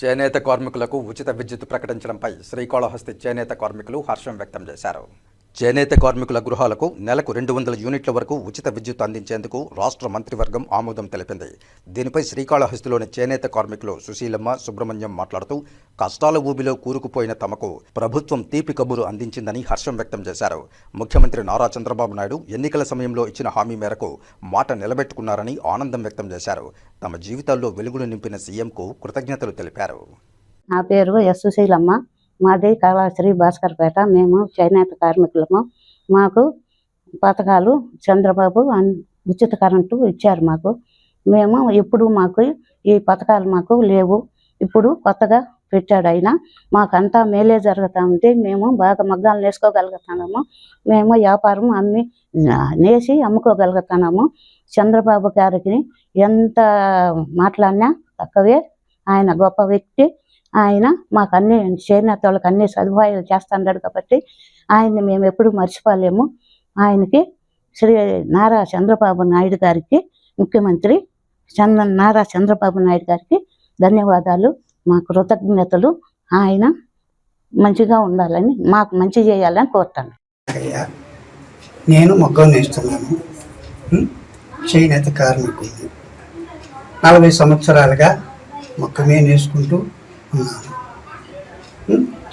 చేనేత కార్మికులకు ఉచిత విద్యుత్ ప్రకటించడంపై శ్రీకాళహస్తి చేనేత కార్మికులు హర్షం వ్యక్తం చేశారు. చేనేత కార్మికుల గృహాలకు నెలకు రెండు వందల యూనిట్ల వరకు ఉచిత విద్యుత్ అందించేందుకు రాష్ట్ర మంత్రివర్గం ఆమోదం తెలిపింది. దీనిపై శ్రీకాళహస్తిలోని చేనేత కార్మికులు సుశీలమ్మ సుబ్రహ్మణ్యం మాట్లాడుతూ కష్టాల ఊబిలో కూరుకుపోయిన తమకు ప్రభుత్వం తీపి కబురు అందించిందని హర్షం వ్యక్తం చేశారు. ముఖ్యమంత్రి నారా చంద్రబాబు నాయుడు ఎన్నికల సమయంలో ఇచ్చిన హామీ మేరకు మాట నిలబెట్టుకున్నారని ఆనందం వ్యక్తం చేశారు. తమ జీవితాల్లో వెలుగులు నింపిన సీఎంకు కృతజ్ఞతలు తెలిపారు. నా పేరు ఎస్ సుశీలమ్మ. మాది కళాశ్రీ భాస్కర్పేట. మేము చేనేత కార్మికులము. మాకు పథకాలు చంద్రబాబు ఉచిత కరెంటు ఇచ్చారు మాకు. మేము ఇప్పుడు మాకు ఈ పథకాలు మాకు లేవు. ఇప్పుడు కొత్తగా పెట్టాడు ఆయన. మాకంతా మేలే జరుగుతూ ఉంటే మేము బాగా మగ్గాలు నేసుకోగలుగుతున్నాము. మేము వ్యాపారం అమ్మి నేసి అమ్ముకోగలుగుతున్నాము. చంద్రబాబు గారికి ఎంత మాట్లాడినా తక్కువే. ఆయన గొప్ప వ్యక్తి. ఆయన మాకు అన్ని చేనేత వాళ్ళకి అన్ని సదుపాయాలు చేస్తున్నాడు కాబట్టి ఆయన్ని మేము ఎప్పుడు మర్చిపోలేము. ఆయనకి శ్రీ నారా చంద్రబాబు నాయుడు గారికి ముఖ్యమంత్రి చంద్ర నారా చంద్రబాబు నాయుడు గారికి ధన్యవాదాలు. మా కృతజ్ఞతలు. ఆయన మంచిగా ఉండాలని మాకు మంచి చేయాలని కోరుతాను. అయ్యా నేను మొగ్గం నేస్తున్నాను. చేనేత కార్మికుడిని నలభై సంవత్సరాలుగా మొక్కమే నేసుకుంటూ ఉన్నాను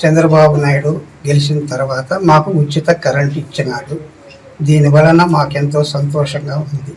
చంద్రబాబు నాయుడు గెలిచిన తర్వాత మాకు ఉచిత కరెంట్ ఇచ్చినాడు. దీని వలన మాకెంతో సంతోషంగా ఉంది.